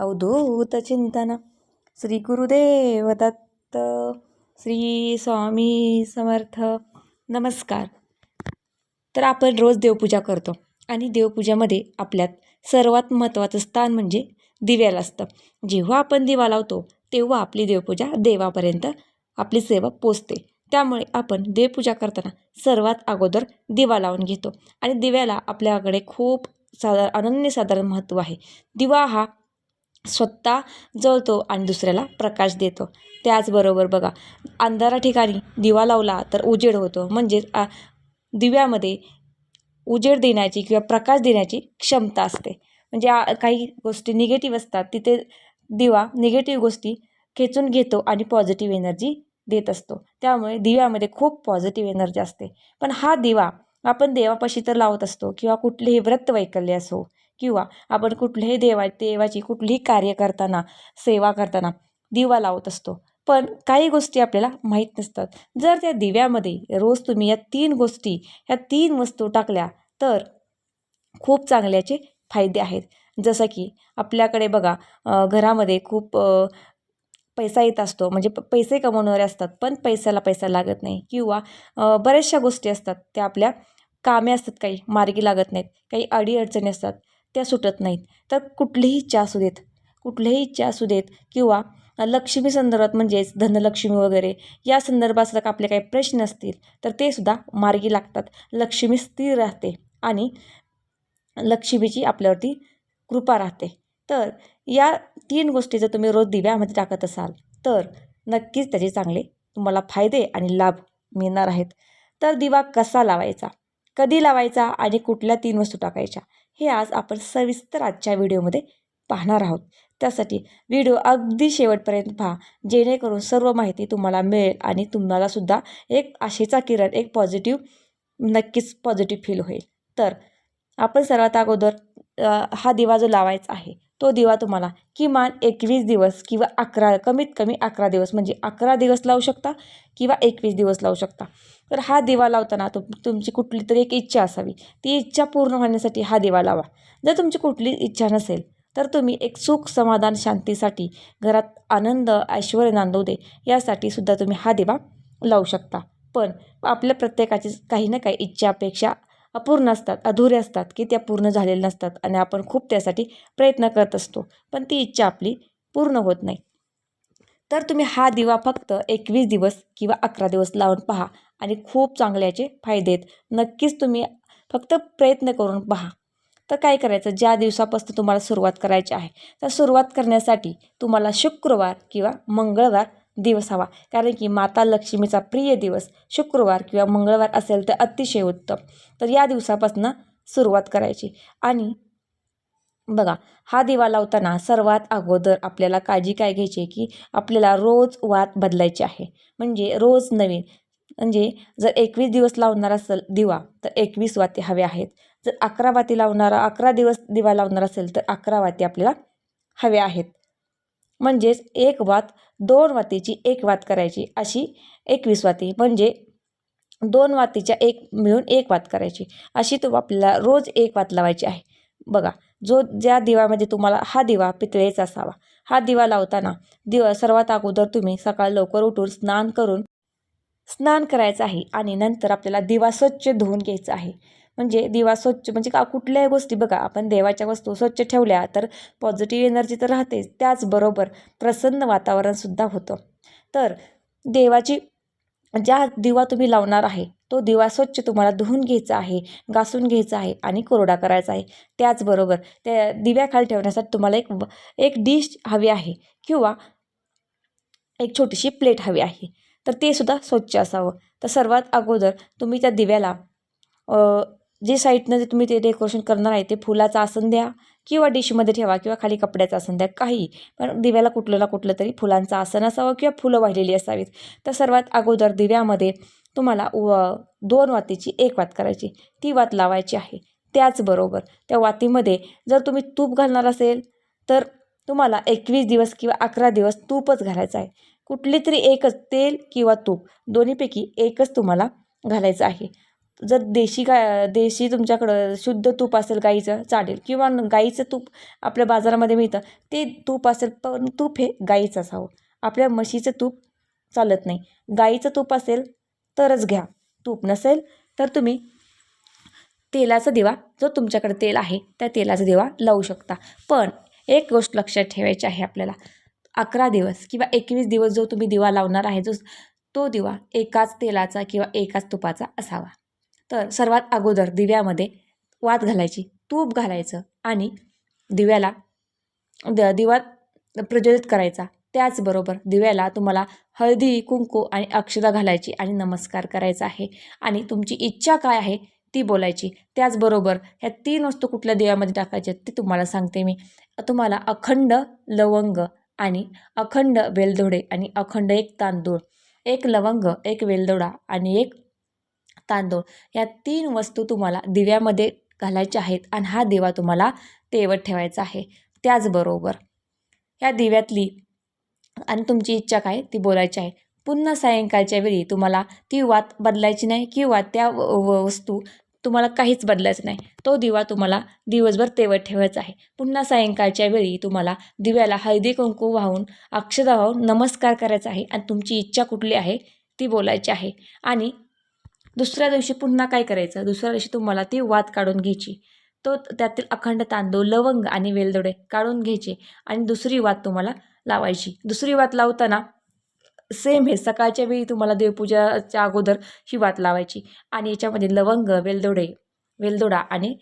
अवधूत चिंतन श्री गुरुदेव दत्त श्री स्वामी समर्थ नमस्कार तर आपण रोज देवपूजा करतो आणि देवपूजामध्ये आपल्यात सर्वात महत्त्वाचं स्थान म्हणजे दिव्याला असतं. जेव्हा आपण दिवा लावतो तेव्हा आपली देवपूजा देवापर्यंत आपली सेवा पोचते. त्यामुळे आपण देवपूजा करताना सर्वात अगोदर दिवा लावून घेतो. आणि दिव्याला आपल्याकडे खूप साधार अनन्यसाधारण महत्त्व आहे. दिवा हा स्वतः जळतो आणि दुसऱ्याला प्रकाश देतो. त्याचबरोबर बघा अंधारा ठिकाणी दिवा लावला तर उजेड होतो. म्हणजेच दिव्यामध्ये उजेड देण्याची किंवा प्रकाश देण्याची क्षमता असते. म्हणजे काही गोष्टी निगेटिव्ह असतात तिथे दिवा निगेटिव्ह गोष्टी खेचून घेतो आणि पॉझिटिव्ह एनर्जी देत असतो. त्यामुळे दिव्यामध्ये खूप पॉझिटिव्ह एनर्जी असते. पण हा दिवा आपण देवापाशी तर लावत असतो किंवा कुठलेही व्रत वैकल्य असो किंवा आपण कुठल्याही देवा देवाची कुठलीही कार्य करताना सेवा करताना दिवा लावत असतो. पण काही गोष्टी आपल्याला माहीत नसतात. जर त्या दिव्यामध्ये रोज तुम्ही या तीन गोष्टी ह्या तीन वस्तू टाकल्या तर खूप चांगल्याचे फायदे आहेत. जसं की आपल्याकडे बघा घरामध्ये खूप पैसा येत असतो. म्हणजे प पैसे कमवणारे असतात पण पैशाला पैसा लागत नाही. किंवा बऱ्याचशा गोष्टी असतात. त्या आपल्या कामे असतात काही मार्गी लागत नाहीत. काही अडीअडचणी असतात. त्या सुटत नाहीत. तर कुठलीही इच्छा असू देत कुठलीही इच्छा असू देत किंवा लक्ष्मी संदर्भात म्हणजेच धनलक्ष्मी वगैरे या संदर्भात सुद्धा आपले काही प्रश्न असतील तर ते सुद्धा मार्गी लागतात. लक्ष्मी स्थिर राहते आणि लक्ष्मीची आपल्यावरती कृपा राहते. तर या तीन गोष्टी जर तुम्ही रोज दिव्यामध्ये टाकत असाल तर नक्कीच त्याचे चांगले तुम्हाला फायदे आणि लाभ मिळणार आहेत. तर दिवा कसा लावायचा? कधी लावायचा आणि कुठल्या तीन वस्तू टाकायच्या? हे आज आपण सविस्तर आजच्या व्हिडिओमध्ये पाहणार आहोत. त्यासाठी व्हिडिओ अगदी शेवटपर्यंत पहा जेणेकरून सर्व माहिती तुम्हाला मिळेल आणि तुम्हालासुद्धा एक आशेचा किरण एक पॉझिटिव्ह नक्कीच पॉझिटिव्ह फील होईल. तर आपण सर्वात अगोदर हा दिवा जो लावायचा आहे तो दिवा तुम्हाला किमान एकवीस दिवस किंवा अकरा कमीत कमी अकरा दिवस म्हणजे अकरा दिवस लावू शकता किंवा एकवीस दिवस लावू शकता. तर हा दिवा लावताना तुम तुमची कुठली तरी एक इच्छा असावी. ती इच्छा पूर्ण होण्यासाठी हा दिवा लावा. जर तुमची कुठली इच्छा नसेल तर तुम्ही एक सुख समाधान शांतीसाठी घरात आनंद ऐश्वर नांदवू दे. यासाठी सुद्धा तुम्ही हा दिवा लावू शकता. पण आपल्या प्रत्येकाची काही ना काही इच्छा अपेक्षा अपूर्ण असतात अधुरे असतात की त्या पूर्ण झालेल्या नसतात आणि आपण खूप त्यासाठी प्रयत्न करत असतो. पण ती इच्छा आपली पूर्ण होत नाही. तर तुम्ही हा दिवा फक्त एकवीस दिवस किंवा अकरा दिवस लावून पहा आणि खूप चांगल्याचे फायदे आहेत. नक्कीच तुम्ही फक्त प्रयत्न करून पहा. तर काय करायचं? ज्या दिवसापासून तुम्हाला सुरुवात करायची आहे तर सुरुवात करण्यासाठी तुम्हाला शुक्रवार किंवा मंगळवार दिवस हवा. कारण की माता लक्ष्मीचा प्रिय दिवस शुक्रवार किंवा मंगळवार असेल तर अतिशय उत्तम. तर या दिवसापासून सुरुवात करायची. आणि बघा हा दिवा लावताना सर्वात अगोदर आपल्याला काळजी काय घ्यायची की आपल्याला रोज वात बदलायची आहे. म्हणजे रोज नवीन. म्हणजे जर एकवीस दिवस लावणार असेल दिवा तर एकवीस वाती हवे आहेत. जर अकरा वाती लावणारा अकरा दिवस दिवा लावणार असेल तर अकरा वाती आपल्याला हव्या आहेत. म्हणजेच एक वात दोन वातीची एक वात करायची. अशी एकवीस वाती म्हणजे दोन वातीच्या एक मिळून एक वात करायची. अशी तो आपल्याला रोज एक वात लावायची आहे. बघा जो ज्या दिवामध्ये तुम्हाला हा दिवा पितळेचा असावा हा दिवा लावताना दिवा सर्वात अगोदर तुम्ही सकाळ लवकर उठून स्नान करून स्नान करायचं आहे आणि नंतर आपल्याला दिवा स्वच्छ धुवून घ्यायचा आहे. म्हणजे दिवा स्वच्छ म्हणजे का कुठल्याही गोष्टी बघा आपण देवाच्या वस्तू स्वच्छ ठेवल्या तर पॉझिटिव्ह एनर्जी तर राहतेच. त्याचबरोबर प्रसन्न वातावरणसुद्धा होतं. तर देवाची ज्या दिवा तुम्ही लावणार आहे तो दिवा स्वच्छ तुम्हाला धुवून घ्यायचा आहे घासून घ्यायचा आहे आणि कोरडा करायचा आहे. त्याचबरोबर त्या दिव्याखाली ठेवण्यासाठी तुम्हाला एक एक डिश हवी आहे किंवा एक छोटीशी प्लेट हवी आहे. तर ते सुद्धा स्वच्छ असावं. तर सर्वात अगोदर तुम्ही त्या दिव्याला जे साईडनं जे तुम्ही ते डेकोरेशन करणार आहे ते फुलाचं आसन द्या किंवा डिशमध्ये ठेवा किंवा खाली कपड्याचं आसन द्या काही. पण दिव्याला कुठलं ना कुठलं तरी फुलांचं आसन असावं किंवा फुलं वाहिलेली असावीत. तर सर्वात अगोदर दिव्यामध्ये तुम्हाला व दोन वातीची एक वात करायची. ती वात लावायची आहे. त्याचबरोबर त्या वातीमध्ये जर तुम्ही तूप घालणार असेल तर तुम्हाला एकवीस दिवस किंवा अकरा दिवस तूपच घालायचं आहे. कुठली तरी एकच तेल किंवा तूप दोन्हीपैकी एकच तुम्हाला घालायचं आहे. जर देशी गाय देशी तुमच्याकडं शुद्ध तूप असेल गाईचं चालेल. किंवा गाईचं तूप आपल्या बाजारामध्ये मिळतं ते तूप असेल पण तूप हे गाईचं असावं. आपल्या म्हशीचं तूप चालत नाही. गाईचं तूप असेल तरच घ्या. तूप नसेल तर तुम्ही तेलाचा दिवा जो तुमच्याकडे तेल आहे त्या तेलाचा दिवा लावू शकता. पण एक गोष्ट लक्षात ठेवायची आहे आपल्याला. अकरा दिवस किंवा एकवीस दिवस जो तुम्ही दिवा लावणार आहे जो तो दिवा एकाच तेलाचा किंवा एकाच तुपाचा असावा. तर सर्वात अगोदर दिव्यामध्ये वात घालायची तूप घालायचं आणि दिव्याला द दिवा प्रज्वलित करायचा. त्याचबरोबर दिव्याला तुम्हाला हळदी कुंकू आणि अक्षदा घालायची आणि नमस्कार करायचा आहे. आणि तुमची इच्छा काय आहे ती बोलायची. त्याचबरोबर ह्या तीन वस्तू कुठल्या दिव्यामध्ये टाकायच्या ते तुम्हाला सांगते मी. तुम्हाला अखंड लवंग आणि अखंड वेलदोडे आणि अखंड एक तांदूळ एक लवंग एक वेलदोडा आणि एक तांदूळ या तीन वस्तू तुम्हाला दिव्यामध्ये घालायच्या आहेत आणि हा दिवा तुम्हाला तेवत ठेवायचा आहे. त्याचबरोबर या दिव्यातली आणि तुमची इच्छा काय ती बोलायची आहे. पुन्हा सायंकाळच्या वेळी तुम्हाला ती वात बदलायची नाही किंवा त्या व वस्तू तुम्हाला काहीच बदलायचं नाही. तो दिवा तुम्हाला दिवसभर तेवत ठेवायचा आहे. पुन्हा सायंकाळच्या वेळी तुम्हाला दिव्याला हळदी कुंकू वाहून अक्षदा वाहून नमस्कार करायचा आहे आणि तुमची इच्छा कुठली आहे ती बोलायची आहे. आणि दुसऱ्या दिवशी पुन्हा काय करायचं? दुसऱ्या दिवशी तुम्हाला ती वात काढून घ्यायची. तो त्यातील अखंड तांदूळ लवंग आणि वेलदोडे काढून घ्यायचे आणि दुसरी वात तुम्हाला लावायची. दुसरी वात लावताना सेम हे सकाळच्या वेळी तुम्हाला देवपूजाच्या अगोदर ही वात लावायची आणि याच्यामध्ये लवंग वेलदोडे वेलदोडा आणि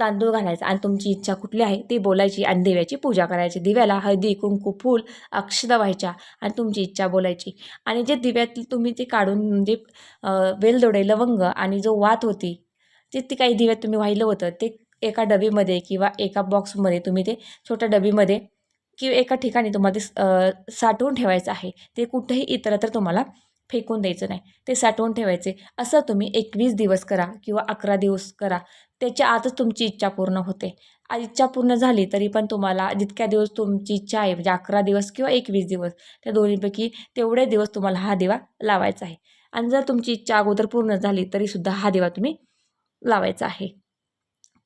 तांदूळ घालायचा आणि तुमची इच्छा कुठली आहे ती बोलायची आणि देव्याची पूजा करायची. दिव्याला हळदी कुंकू फूल अक्षदा व्हायच्या आणि तुमची इच्छा बोलायची. आणि जे दिव्यातली तुम्ही ते काढून म्हणजे वेलदोडे लवंग आणि जो वात होती ते ती काही दिव्यात तुम्ही वाहिलं होतं ते एका डबीमध्ये किंवा एका बॉक्समध्ये तुम्ही ते छोट्या डबीमध्ये किंवा एका ठिकाणी तुम्हाला ते स- साठवून ठेवायचं आहे. ते कुठेही इतरत्र तुम्हाला फेकून द्यायचं नाही. ते साठवून ठेवायचे. असं तुम्ही एकवीस दिवस करा किंवा अकरा दिवस करा. त्याच्या आतच तुमची इच्छा पूर्ण होते. इच्छा पूर्ण झाली तरी पण तुम्हाला जितक्या दिवस तुमची इच्छा आहे म्हणजे अकरा दिवस किंवा एकवीस दिवस त्या दोन्हीपैकी तेवढे दिवस तुम्हाला हा दिवा लावायचा आहे. आणि जर तुमची इच्छा अगोदर पूर्ण झाली तरीसुद्धा हा दिवा तुम्ही लावायचा आहे.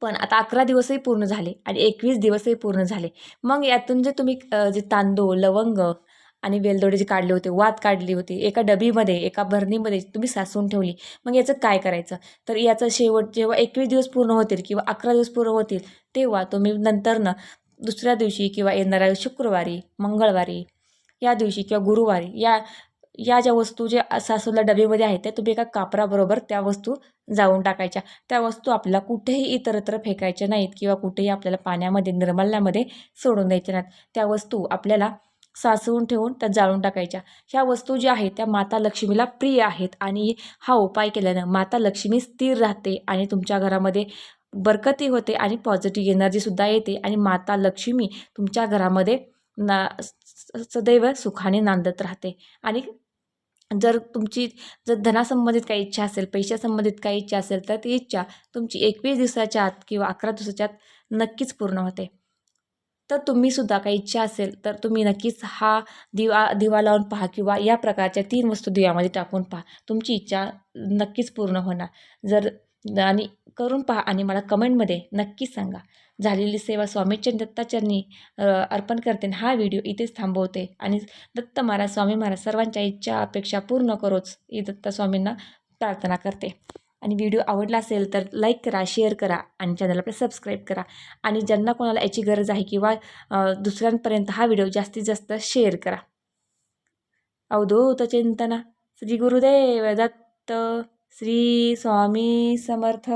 पण आता अकरा दिवसही पूर्ण झाले आणि एकवीस दिवसही पूर्ण झाले. मग यातून जे तुम्ही जे तांदूळ लवंग आणि वेलदोडे जे काढले होते वात काढली होती एका डबीमध्ये एका भरणीमध्ये तुम्ही साचवून ठेवली. मग याचं काय करायचं? तर याचं शेवट जेव्हा एकवीस दिवस पूर्ण होतील किंवा अकरा दिवस पूर्ण होतील तेव्हा तुम्ही नंतरनं दुसऱ्या दिवशी किंवा येणाऱ्या शुक्रवारी मंगळवारी या दिवशी किंवा गुरुवारी या या ज्या वस्तू ज्या सासूला डबेमध्ये आहेत त्या तुम्ही एका कापराबरोबर त्या वस्तू जाऊन टाकायच्या. त्या वस्तू आपल्याला कुठेही इतरत्र फेकायच्या नाहीत किंवा कुठेही आपल्याला पाण्यामध्ये निर्मल्यामध्ये सोडून द्यायच्या नाहीत. त्या वस्तू आपल्याला साचवून ठेवून त्या जाळून टाकायच्या. ह्या वस्तू ज्या आहेत त्या माता लक्ष्मीला प्रिय आहेत आणि हा उपाय केल्यानं माता लक्ष्मी स्थिर राहते आणि तुमच्या घरामध्ये बरकती होते आणि पॉझिटिव्ह एनर्जीसुद्धा येते आणि माता लक्ष्मी तुमच्या घरामध्ये ना स- सदैव सुखाने नांदत राहते. आणि जर तुमची जर धनासंबंधित काही इच्छा असेल पैशासंबंधित काही इच्छा असेल तर ती इच्छा तुमची एकवीस दिवसाच्या आत किंवा अकरा दिवसाच्या आत नक्कीच पूर्ण होते. तर तुम्हीसुद्धा काही इच्छा असेल तर तुम्ही नक्कीच हा दिवा दिवा लावून पहा किंवा या प्रकारच्या तीन वस्तू दिव्यामध्ये टाकून पहा. तुमची इच्छा नक्कीच पूर्ण होणार. जर आणि करून पहा आणि मला कमेंटमध्ये नक्कीच सांगा. झालेली सेवा स्वामीच्या दत्ताचरणी अर्पण करते आणि हा व्हिडिओ इथेच थांबवते. आणि दत्त महाराज स्वामी महाराज सर्वांच्या इच्छा अपेक्षा पूर्ण करोच. ही दत्त स्वामींना प्रार्थना करते. आणि व्हिडिओ आवडला असेल तर लाईक करा शेअर करा आणि चॅनलला आपलं सबस्क्राईब करा. आणि ज्यांना कोणाला याची गरज आहे किंवा दुसऱ्यांपर्यंत हा व्हिडिओ जास्तीत जास्त शेअर करा. अवधूत चिंतना श्री गुरुदेव दत्त. श्री स्वामी समर्थ.